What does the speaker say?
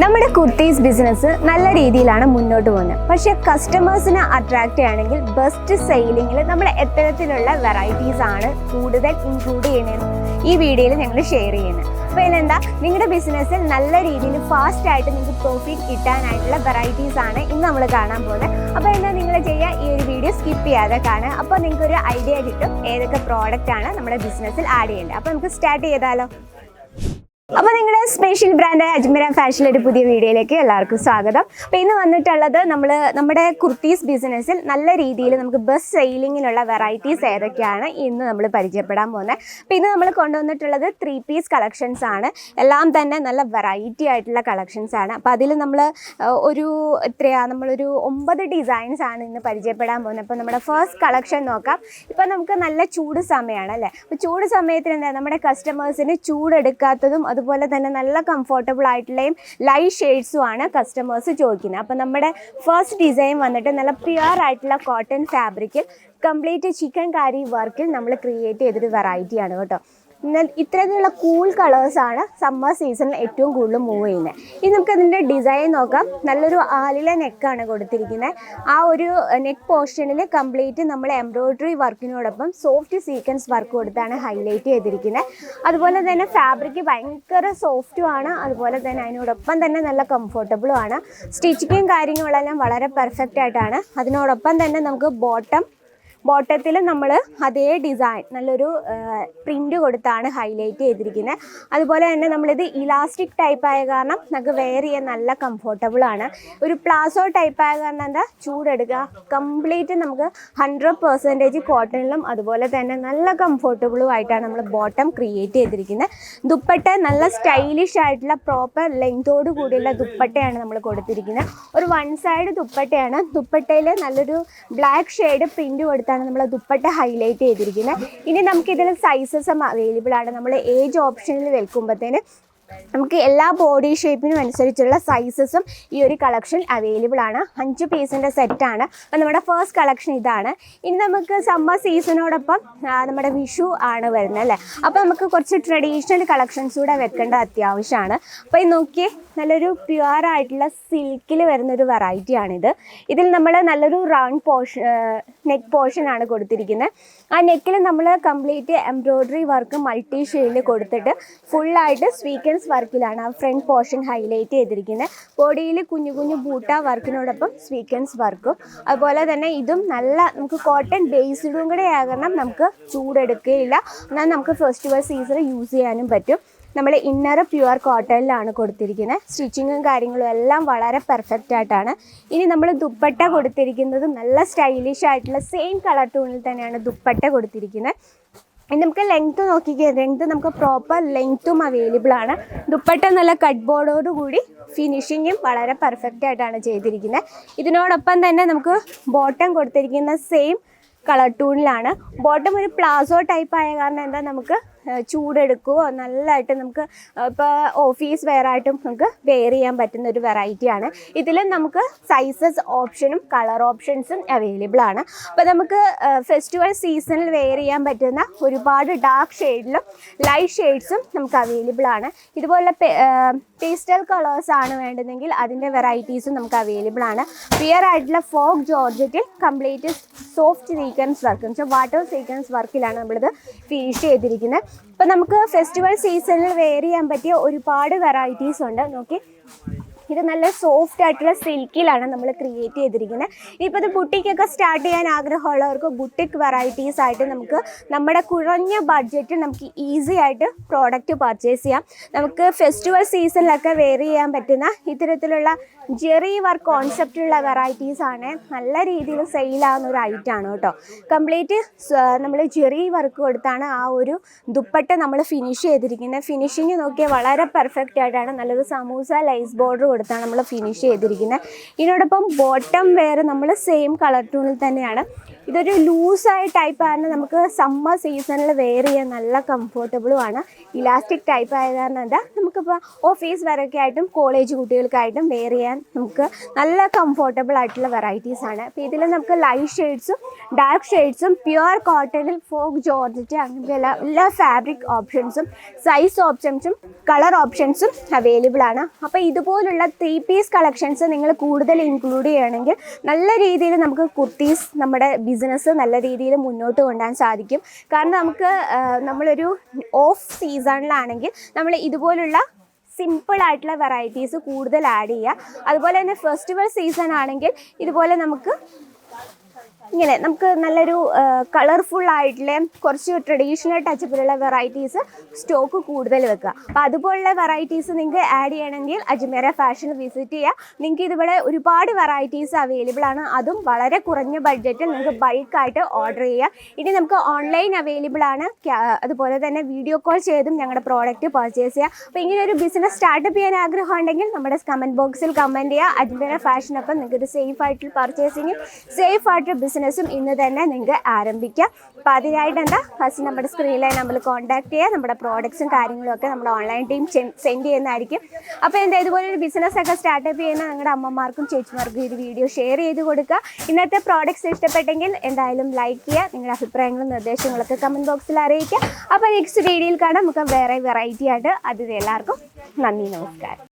നമ്മുടെ കുർത്തീസ് ബിസിനസ് നല്ല രീതിയിലാണ് മുന്നോട്ട് പോകുന്നത്. പക്ഷേ കസ്റ്റമേഴ്സിനെ അട്രാക്ട് ചെയ്യണമെങ്കിൽ ബെസ്റ്റ് സെയിലിങ്ങിൽ നമ്മൾ എത്തരത്തിലുള്ള വെറൈറ്റീസ് ആണ് കൂടുതൽ ഇൻക്ലൂഡ് ചെയ്യുന്നത്. ഈ വീഡിയോയിൽ ഞങ്ങൾ ഷെയർ ചെയ്യുന്നത്. അപ്പോൾ ഇതിലെന്താ? നിങ്ങളുടെ ബിസിനസ്സിൽ നല്ല രീതിയിൽ ഫാസ്റ്റ് ആയിട്ട് നിങ്ങൾക്ക് പ്രോഫിറ്റ് കിട്ടാനായിട്ടുള്ള വെറൈറ്റീസ് ആണ് ഇന്ന് നമ്മൾ കാണാൻ പോകുന്നത്. അപ്പോൾ എന്താ നിങ്ങൾ ചെയ്യുക? ഈ ഒരു വീഡിയോ സ്കിപ്പ് ചെയ്യാതെ കാണുക. അപ്പോൾ നിങ്ങൾക്ക് ഒരു ഐഡിയ കിട്ടും. ഏതൊക്കെ പ്രോഡക്റ്റ് ആണ് നമ്മുടെ ബിസിനസ്സിൽ ആഡ് ചെയ്യേണ്ടത്? അപ്പോൾ നമുക്ക് സ്റ്റാർട്ട് ചെയ്താലോ? അപ്പോൾ നിങ്ങളുടെ സ്പെഷ്യൽ ബ്രാൻഡായ അജ്മീര ഫാഷനിലെ ഒരു പുതിയ വീഡിയോയിലേക്ക് എല്ലാവർക്കും സ്വാഗതം. അപ്പോൾ ഇന്ന് വന്നിട്ടുള്ളത് നമ്മൾ നമ്മുടെ കുർത്തീസ് ബിസിനസ്സിൽ നല്ല രീതിയിൽ നമുക്ക് ബസ് സെയിലിങ്ങിനുള്ള വെറൈറ്റീസ് ഏതൊക്കെയാണ് ഇന്ന് നമ്മൾ പരിചയപ്പെടാൻ പോകുന്നത് അപ്പോൾ ഇന്ന് നമ്മൾ കൊണ്ടുവന്നിട്ടുള്ളത് ത്രീ പീസ് കളക്ഷൻസ് ആണ്. എല്ലാം തന്നെ നല്ല വെറൈറ്റി ആയിട്ടുള്ള കളക്ഷൻസ് ആണ്. അപ്പോൾ അതിൽ നമ്മൾ ഒരു എത്രയാ നമ്മളൊരു ഒമ്പത് ഡിസൈൻസ് ആണ് ഇന്ന് പരിചയപ്പെടാൻ പോകുന്നത് അപ്പോൾ നമ്മുടെ ഫസ്റ്റ് കളക്ഷൻ നോക്കാം. ഇപ്പോൾ നമുക്ക് നല്ല ചൂട് സമയമാണ് അല്ലേ? അപ്പോൾ ചൂട് സമയത്തിന് എന്താ നമ്മുടെ കസ്റ്റമേഴ്സിന് ചൂടെടുക്കാത്തതും അതുപോലെ തന്നെ നല്ല കംഫർട്ടബിൾ ആയിട്ടുള്ളയും ലൈറ്റ് ഷെയ്ഡ്സും ആണ് കസ്റ്റമേഴ്സ് ചോദിക്കുന്നത്. അപ്പോൾ നമ്മുടെ ഫസ്റ്റ് ഡിസൈൻ വന്നിട്ട് നല്ല പ്യുവർ ആയിട്ടുള്ള കോട്ടൺ ഫാബ്രിക്കിൽ കംപ്ലീറ്റ് ചിക്കൻ കാരി വർക്കിൽ നമ്മൾ ക്രിയേറ്റ് ചെയ്തൊരു വെറൈറ്റിയാണ് കേട്ടോ. ഇത്തരത്തിലുള്ള കൂൾ കളേഴ്സാണ് സമ്മർ സീസണിൽ ഏറ്റവും കൂടുതൽ മൂവ് ചെയ്യുന്നത് ഇനി നമുക്ക് അതിന്റെ ഡിസൈൻ നോക്കാം. നല്ലൊരു ആലില നെക്കാണ് കൊടുത്തിരിക്കുന്നത്. ആ ഒരു നെക്ക് പോർഷനിൽ കംപ്ലീറ്റ് നമ്മൾ എംബ്രോയ്ഡറി വർക്കിനോടൊപ്പം സോഫ്റ്റ് സീക്വൻസ് വർക്ക് കൊടുത്താണ് ഹൈലൈറ്റ് ചെയ്തിരിക്കുന്നത്. അതുപോലെ തന്നെ ഫാബ്രിക് ഭയങ്കര സോഫ്റ്റുമാണ് അതുപോലെ തന്നെ അതിനോടൊപ്പം തന്നെ നല്ല കംഫർട്ടബിളും ആണ്. സ്റ്റിച്ചിങ്ങും കാര്യങ്ങളെല്ലാം വളരെ പെർഫെക്റ്റ് ആയിട്ടാണ്. അതിനോടൊപ്പം തന്നെ നമുക്ക് ബോട്ടം ബോട്ടത്തിൽ നമ്മൾ അതേ ഡിസൈൻ നല്ലൊരു പ്രിന്റ് കൊടുത്താണ് ഹൈലൈറ്റ് ചെയ്തിരിക്കുന്നത്. അതുപോലെ തന്നെ നമ്മളിത് ഇലാസ്റ്റിക് ടൈപ്പ് ആയ കാരണം നമുക്ക് വെയർ ചെയ്യാൻ നല്ല കംഫർട്ടബിൾ ആണ്. ഒരു പ്ലാസോ ടൈപ്പ് ആയ കാരണം എന്താ? ചൂടെടുക്കുക. കംപ്ലീറ്റ് നമുക്ക് ഹൺഡ്രഡ് പെർസെന്റേജ് കോട്ടണിലും അതുപോലെ തന്നെ നല്ല കംഫർട്ടബിളും ആയിട്ടാണ് നമ്മൾ ബോട്ടം ക്രിയേറ്റ് ചെയ്തിരിക്കുന്നത്. ദുപ്പട്ട നല്ല സ്റ്റൈലിഷ് ആയിട്ടുള്ള പ്രോപ്പർ ലെങ്തോട് കൂടിയുള്ള ദുപ്പട്ടയാണ് നമ്മൾ കൊടുത്തിരിക്കുന്നത്. ഒരു വൺ സൈഡ് ദുപ്പട്ടയാണ്. ദുപ്പട്ടയിൽ നല്ലൊരു ബ്ലാക്ക് ഷെയ്ഡ് പ്രിന്റ് കൊടുത്താണ് നമ്മൾ ദുപ്പട്ട ഹൈലൈറ്റ് ചെയ്തിരിക്കുന്നത് ഇനി നമുക്ക് ഇതിൽ സൈസസും അവൈലബിൾ ആണ്. നമ്മൾ ഏജ് ഓപ്ഷനിൽ വെക്കുമ്പോഴത്തേന് നമുക്ക് എല്ലാ ബോഡി ഷേപ്പിനും അനുസരിച്ചുള്ള സൈസസും ഈ ഒരു കളക്ഷൻ അവൈലബിൾ ആണ്. അഞ്ച് പീസിന്റെ സെറ്റാണ് അപ്പം നമ്മുടെ ഫസ്റ്റ് കളക്ഷൻ ഇതാണ്. ഇനി നമുക്ക് സമ്മർ സീസണോടൊപ്പം നമ്മുടെ വിഷു ആണ് വരുന്നത് അല്ലേ? അപ്പോൾ നമുക്ക് കുറച്ച് ട്രഡീഷണൽ കളക്ഷൻസ് കൂടെ വെക്കേണ്ട അത്യാവശ്യമാണ് അപ്പോൾ ഇത് നോക്കിയേ നല്ലൊരു പ്യുവർ ആയിട്ടുള്ള സിൽക്കിൽ വരുന്നൊരു വെറൈറ്റിയാണിത് ഇതിൽ നമ്മൾ നല്ലൊരു റൗണ്ട് പോർഷൻ നെക്ക് പോർഷൻ ആണ് കൊടുത്തിരിക്കുന്നത് ആ നെക്കിൽ നമ്മൾ കംപ്ലീറ്റ് എംബ്രോയ്ഡറി വർക്ക് മൾട്ടി ഷെയ്ഡിൽ കൊടുത്തിട്ട് ഫുള്ളായിട്ട് സ്വീക്കൻസ് വർക്കിലാണ് ആ ഫ്രണ്ട് പോർഷൻ ഹൈലൈറ്റ് ചെയ്തിരിക്കുന്നത് ബോഡിയിൽ കുഞ്ഞു കുഞ്ഞു ബൂട്ട വർക്കിനോടൊപ്പം സ്വീക്കൻസ് വർക്കും. അതുപോലെ തന്നെ ഇതും നല്ല നമുക്ക് കോട്ടൺ ബേസ്ഡും കൂടെ ആകണം നമുക്ക് ചൂടെടുക്കുകയില്ല എന്നാൽ നമുക്ക് ഫെസ്റ്റിവൽ സീസൺ യൂസ് ചെയ്യാനും പറ്റും. നമ്മൾ ഇന്നർ പ്യുവർ കോട്ടണിലാണ് കൊടുത്തിരിക്കുന്നത് സ്റ്റിച്ചിങ്ങും കാര്യങ്ങളും എല്ലാം വളരെ പെർഫെക്റ്റ് ആയിട്ടാണ്. ഇനി നമ്മൾ ദുപ്പട്ട കൊടുത്തിരിക്കുന്നത് നല്ല സ്റ്റൈലിഷ് ആയിട്ടുള്ള സെയിം കളർ ടൂണിൽ തന്നെയാണ് ദുപ്പട്ട കൊടുത്തിരിക്കുന്നത് ഇനി നമുക്ക് ലെങ്ത്ത് നോക്കിക്കുക ലെങ്ത്ത് നമുക്ക് പ്രോപ്പർ ലെങ്ത്തും അവൈലബിൾ ആണ്. ദുപ്പട്ട നല്ല കട്ട് ബോർഡോട് കൂടി ഫിനിഷിങ്ങും വളരെ പെർഫെക്റ്റ് ആയിട്ടാണ് ചെയ്തിരിക്കുന്നത് ഇതിനോടൊപ്പം തന്നെ നമുക്ക് ബോട്ടം കൊടുത്തിരിക്കുന്ന സെയിം കളർ ടൂണിലാണ്. ബോട്ടം ഒരു പ്ലാസോ ടൈപ്പ് ആയ കാരണം എന്താ? നമുക്ക് ചൂടെടുക്കുമോ നല്ലതായിട്ട് നമുക്ക് ഇപ്പോൾ ഓഫീസ് വെയർ ആയിട്ടും നമുക്ക് വെയർ ചെയ്യാൻ പറ്റുന്ന ഒരു വെറൈറ്റിയാണ് ഇതിൽ നമുക്ക് സൈസസ് ഓപ്ഷനും കളർ ഓപ്ഷൻസും അവൈലബിൾ ആണ്. അപ്പോൾ നമുക്ക് ഫെസ്റ്റിവൽ സീസണിൽ വെയർ ചെയ്യാൻ പറ്റുന്ന ഒരുപാട് ഡാർക്ക് ഷെയ്ഡിലും ലൈറ്റ് ഷെയ്ഡ്സും നമുക്ക് അവൈലബിൾ ആണ്. ഇതുപോലെ പേസ്റ്റൽ കളേഴ്സ് ആണ് വേണ്ടതെങ്കിൽ അതിന്റെ വെറൈറ്റീസും നമുക്ക് അവൈലബിൾ ആണ്. പിയർ ആയിട്ടുള്ള ഫോക്ക് ജോർജറ്റിൽ കംപ്ലീറ്റ് സോഫ്റ്റ് സീക്വൻസ് വർക്ക് എന്ന് വെച്ചാൽ വാട്ടർ സീക്വൻസ് വർക്കിലാണ് നമ്മളിത് ഫിനിഷ് ചെയ്തിരിക്കുന്നത് ഇപ്പം നമുക്ക് ഫെസ്റ്റിവൽ സീസണിൽ വെയർ ചെയ്യാൻ പറ്റിയ ഒരുപാട് വെറൈറ്റീസ് ഉണ്ട്. നോക്കി. ഇത് നല്ല സോഫ്റ്റ് ആയിട്ടുള്ള സിൽക്കിലാണ് നമ്മൾ ക്രിയേറ്റ് ചെയ്തിരിക്കുന്നത് ഇപ്പോൾ ഇത് ബുട്ടിക്കൊക്കെ സ്റ്റാർട്ട് ചെയ്യാൻ ആഗ്രഹമുള്ളവർക്ക് ബുട്ടിക് വെറൈറ്റീസ് ആയിട്ട് നമുക്ക് നമ്മുടെ കുറഞ്ഞ ബഡ്ജറ്റിൽ നമുക്ക് ഈസി ആയിട്ട് പ്രോഡക്റ്റ് പർച്ചേസ് ചെയ്യാം. നമുക്ക് ഫെസ്റ്റിവൽ സീസണിലൊക്കെ വെയർ ചെയ്യാൻ പറ്റുന്ന ഇത്തരത്തിലുള്ള ജെറി വർക്ക് കോൺസെപ്റ്റുള്ള വെറൈറ്റീസ് ആണ്. നല്ല രീതിയിൽ സെയിൽ ആവുന്ന ഒരു ഐറ്റമാണ് കേട്ടോ. കംപ്ലീറ്റ് നമ്മൾ ജെറി വർക്ക് കൊടുത്താണ് ആ ഒരു ദുപ്പട്ട നമ്മൾ ഫിനിഷ് ചെയ്തിരിക്കുന്നത് ഫിനിഷിങ് നോക്കിയാൽ വളരെ പെർഫെക്റ്റ് ആയിട്ടാണ്. നല്ലൊരു സമൂസ ലൈസ് ബോർഡർ കൊടുത്താണ് നമ്മൾ ഫിനിഷ് ചെയ്തിരിക്കുന്നത് ഇതിനോടൊപ്പം ബോട്ടം വെയർ നമ്മൾ സെയിം കളർ ടൂണിൽ തന്നെയാണ്. ഇതൊരു ലൂസായ ടൈപ്പ് ആണ് നമുക്ക് സമ്മർ സീസണിൽ വെയർ ചെയ്യാൻ നല്ല കംഫർട്ടബിളും ആണ്. ഇലാസ്റ്റിക് ടൈപ്പ് ആയത് കാരണം എന്താ നമുക്കിപ്പോൾ ഓഫീസ് വരൊക്കെ ആയിട്ടും കോളേജ് കുട്ടികൾക്കായിട്ടും വെയർ ചെയ്യാൻ നമുക്ക് നല്ല കംഫർട്ടബിൾ ആയിട്ടുള്ള വെറൈറ്റീസ് ആണ്. അപ്പോൾ ഇതിൽ നമുക്ക് ലൈറ്റ് ഷെയ്ഡ്സും ഡാർക്ക് ഷെയ്ഡ്സും പ്യുവർ കോട്ടണിൽ ഫോക്ക് ജോർജറ്റ് അങ്ങനത്തെ എല്ലാ എല്ലാ ഫാബ്രിക് ഓപ്ഷൻസും സൈസ് ഓപ്ഷൻസും കളർ ഓപ്ഷൻസും അവൈലബിൾ ആണ്. അപ്പോൾ ഇതുപോലുള്ള ത്രീ പീസ് കളക്ഷൻസ് നിങ്ങൾ കൂടുതൽ ഇൻക്ലൂഡ് ചെയ്യുകയാണെങ്കിൽ നല്ല രീതിയിൽ നമുക്ക് കുർത്തീസ് നമ്മുടെ ബിസിനസ് നല്ല രീതിയിൽ മുന്നോട്ട് കൊണ്ടുപോകാൻ സാധിക്കും. കാരണം നമുക്ക് നമ്മളൊരു ഓഫ് സീസണിലാണെങ്കിൽ നമ്മൾ ഇതുപോലുള്ള സിമ്പിൾ ആയിട്ടുള്ള വെറൈറ്റീസ് കൂടുതൽ ആഡ് ചെയ്യുക. അതുപോലെ തന്നെ ഫെസ്റ്റിവൽ സീസൺ ആണെങ്കിൽ ഇതുപോലെ നമുക്ക് ഇങ്ങനെ നമുക്ക് നല്ലൊരു കളർഫുൾ ആയിട്ടുള്ള കുറച്ച് ട്രഡീഷണൽ ടച്ചപ്പിലുള്ള വെറൈറ്റീസ് സ്റ്റോക്ക് കൂടുതൽ വെക്കുക. അപ്പോൾ അതുപോലുള്ള വെറൈറ്റീസ് നിങ്ങൾക്ക് ആഡ് ചെയ്യണമെങ്കിൽ അജ്മേര ഫാഷൻ വിസിറ്റ് ചെയ്യുക നിങ്ങൾക്ക് ഇതുപോലെ ഒരുപാട് വെറൈറ്റീസ് അവൈലബിൾ ആണ്. അതും വളരെ കുറഞ്ഞ ബഡ്ജറ്റിൽ നിങ്ങൾക്ക് ബൾക്കായിട്ട് ഓർഡർ ചെയ്യുക ഇനി നമുക്ക് ഓൺലൈൻ അവൈലബിൾ ആണ്. അതുപോലെ തന്നെ വീഡിയോ കോൾ ചെയ്തും ഞങ്ങളുടെ പ്രോഡക്റ്റ് പർച്ചേസ് ചെയ്യുക അപ്പോൾ ഇങ്ങനെ ഒരു ബിസിനസ് സ്റ്റാർട്ടപ്പ് ചെയ്യാൻ ആഗ്രഹം ഉണ്ടെങ്കിൽ നമ്മുടെ കമന്റ് ബോക്സിൽ കമന്റ് ചെയ്യുക അജ്മേര ഫാഷനൊപ്പം നിങ്ങൾക്ക് ഇത് സേഫ് ആയിട്ടുള്ള പർച്ചേസിങ്ങും സേഫ് ആയിട്ടുള്ള ബിസിനസ്സും ഇന്ന് തന്നെ നിങ്ങൾക്ക് ആരംഭിക്കാം. അപ്പോൾ അതിനായിട്ട് എന്താ ഫസ്റ്റ് നമ്മുടെ സ്ക്രീനിലായി നമ്മൾ കോൺടാക്ട് ചെയ്യുക നമ്മുടെ പ്രോഡക്ട്സും കാര്യങ്ങളും ഒക്കെ നമ്മുടെ ഓൺലൈൻ ടീം സെൻഡ് ചെയ്യുന്നതായിരിക്കും. അപ്പോൾ എന്താ ഇതുപോലെ ഒരു ബിസിനസ് ഒക്കെ സ്റ്റാർട്ടപ്പ് ചെയ്യുന്ന നിങ്ങളുടെ അമ്മമാർക്കും ചേച്ചിമാർക്കും ഇത് വീഡിയോ ഷെയർ ചെയ്ത് കൊടുക്കുക. ഇന്നത്തെ പ്രോഡക്ട്സ് ഇഷ്ടപ്പെട്ടെങ്കിൽ എന്തായാലും ലൈക്ക് ചെയ്യുക. നിങ്ങളുടെ അഭിപ്രായങ്ങളും നിർദ്ദേശങ്ങളൊക്കെ കമന്റ് ബോക്സിൽ അറിയിക്കുക. അപ്പോൾ നെക്സ്റ്റ് വീഡിയോയിൽ കാണാം. നമുക്ക് വേറെ വെറൈറ്റി ആയിട്ട്. അതിൽ എല്ലാവർക്കും നന്ദി നമസ്കാരം.